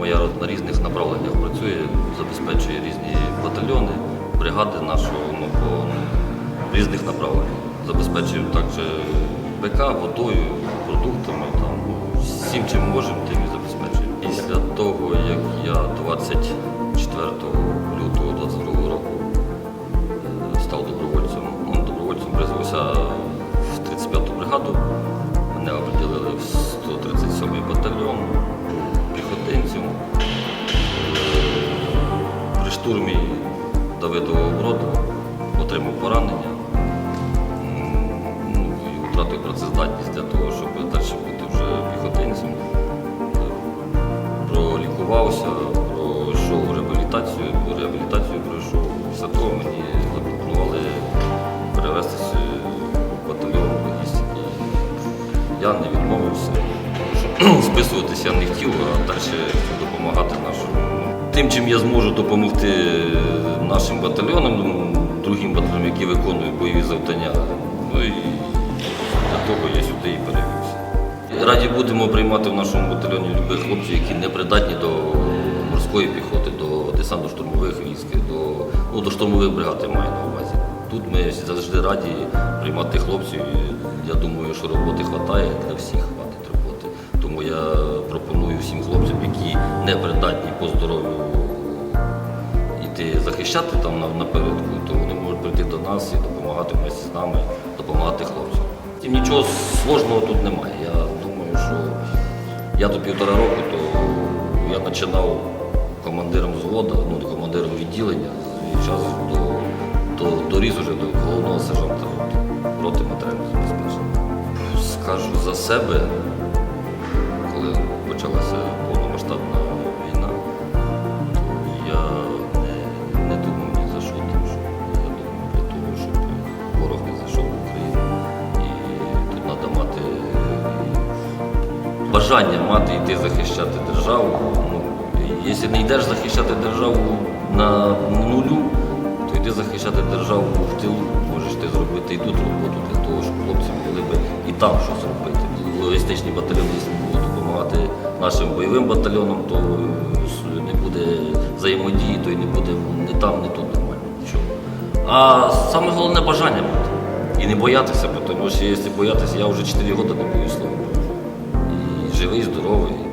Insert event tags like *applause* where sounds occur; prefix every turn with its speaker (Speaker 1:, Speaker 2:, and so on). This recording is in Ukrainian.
Speaker 1: моя на різних направленнях працює, забезпечує різні батальйони, бригади нашого ну, по різних направленнях. Забезпечуємо також БК водою, продуктами, там, ну, всім, чим можемо, тим штурмі Давидового броду отримав поранення ну, і втратив працездатність для того, щоб далі бути вже піхотинцем. Пролікувався, пройшов реабілітацію, реабілітацію пройшов. Після того мені запропонували перевестися в батальйон. Я не відмовився, тому що *clears throat* списуватися я не хотів, а далі допомагати нашому. Тим, чим я зможу допомогти нашим батальйонам, ну, другим батальйонам, які виконують бойові завдання. Ну і для того я сюди і перевівся. Раді будемо приймати в нашому батальйоні любих хлопців, які не придатні до морської піхоти, до десантно-штурмових військ, до, ну, до штурмових бригад я маю на увазі. Тут ми завжди раді приймати хлопців. Я думаю, що роботи вистачає для всіх йти захищати там на- напередку, то вони можуть прийти до нас і допомагати вместе з нами, допомагати хлопцям. І нічого сложного тут немає. Я думаю, що я до півтора року, то я починав командиром взводу, ну, командиром відділення, і час до, до, доріс уже до головного сержанта роти, роти матеріального забезпечення. Скажу за себе, коли почалася бажання мати йти захищати державу. Ну, якщо не йдеш захищати державу на нулю, то йди захищати державу в тилу. Можеш ти зробити і тут роботу для того, щоб хлопці могли би і там щось робити. Логістичні батальйони, будуть допомагати нашим бойовим батальйонам, то не буде взаємодії, то і не буде не там, не тут нормально. Нічого. А саме головне бажання мати. І не боятися, тому що якщо боятися, я вже 4 роки не боюсь слова. Живий, здоровий.